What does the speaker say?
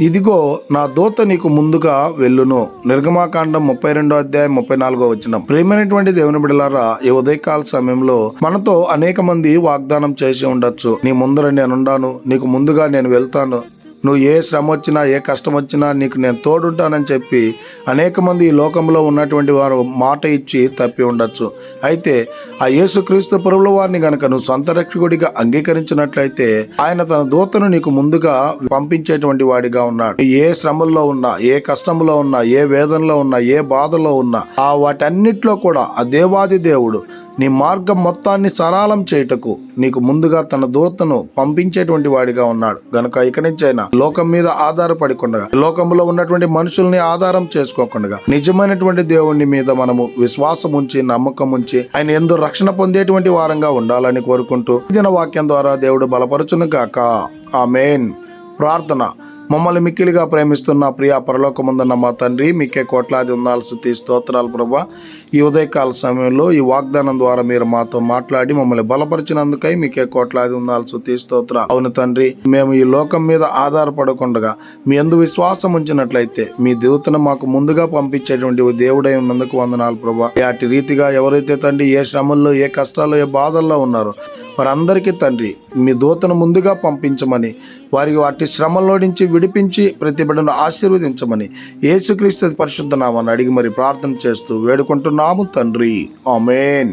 ఇదిగో నా దూత నీకు ముందుగా వెళ్ళును. నిర్గమాకాండం ముప్పై రెండో అధ్యాయం ముప్పై నాలుగో వచ్చిన ప్రేమైనటువంటి దేవుని బిడలారా ఈ ఉదయకాల సమయంలో మనతో అనేక మంది వాగ్దానం చేసి ఉండొచ్చు. నీ ముందర నేనుండాను నీకు ముందుగా నేను వెళ్తాను. నువ్వు ఏ శ్రమ వచ్చినా ఏ కష్టం వచ్చినా నీకు నేను తోడుంటానని చెప్పి అనేక మంది ఈ లోకంలో ఉన్నటువంటి వారు మాట ఇచ్చి తప్పి ఉండొచ్చు. అయితే ఆ యేసుక్రీస్తు పురుల వారిని గనక నువ్వు సొంత రక్షకుడిగా అంగీకరించినట్లయితే ఆయన తన దూతను నీకు ముందుగా పంపించేటువంటి వాడిగా ఉన్నాడు. ఏ శ్రమల్లో ఉన్నా ఏ కష్టంలో ఉన్నా ఏ వేదనలో ఉన్నా ఏ బాధలో ఉన్నా ఆ వాటన్నిటిలో కూడా ఆ దేవాది దేవుడు నీ మార్గం మొత్తాన్ని సరళం చేయుటకు నీకు ముందుగా తన దూతను పంపించేటువంటి వాడిగా ఉన్నాడు. గనుక ఇక నుంచైనా లోకం మీద ఆధారపడకుండా లోకంలో ఉన్నటువంటి మనుషుల్ని ఆధారం చేసుకోకుండా నిజమైనటువంటి దేవుని మీద మనము విశ్వాసం ఉంచి నమ్మకం ఉంచి ఆయన ఎందు రక్షణ పొందేటువంటి వారంగా ఉండాలని కోరుకుంటూ దిన వాక్యం ద్వారా దేవుడు బలపరచును గాక మెయిన్ ప్రార్థన. మమ్మల్ని మిక్కిలిగా ప్రేమిస్తున్న ప్రియా పరలోకముందున్న మా తండ్రి మీకే కోట్లాది ఉందాలు స్తుతి స్తోత్రాలు ప్రభా. ఈ ఉదయకాల సమయంలో ఈ వాగ్దానం ద్వారా మీరు మాతో మాట్లాడి మమ్మల్ని బలపరిచినందుకై మీకే కోట్లాది ఉందాలు స్తుతి స్తోత్ర అవును తండ్రి మేము ఈ లోకం మీద ఆధారపడకుండా మీ ఎందు విశ్వాసం ఉంచినట్లయితే మీ దూతను మాకు ముందుగా పంపించేటువంటి దేవుడై ఉన్నందుకు వందనాలు ప్రభా. అటు రీతిగా ఎవరైతే తండ్రి ఏ శ్రమల్లో ఏ కష్టాల్లో ఏ బాధల్లో ఉన్నారో వారందరికీ తండ్రి మీ దూతను ముందుగా పంపించమని వారికి వాటి శ్రమల్లో నుంచి విడిపించి ప్రతి బిడ్డను ఆశీర్వదించమని యేసుక్రీస్తు పరిశుద్ధనామని అడిగి మరి ప్రార్థన చేస్తూ వేడుకుంటున్నాము తండ్రి. ఆమెన్.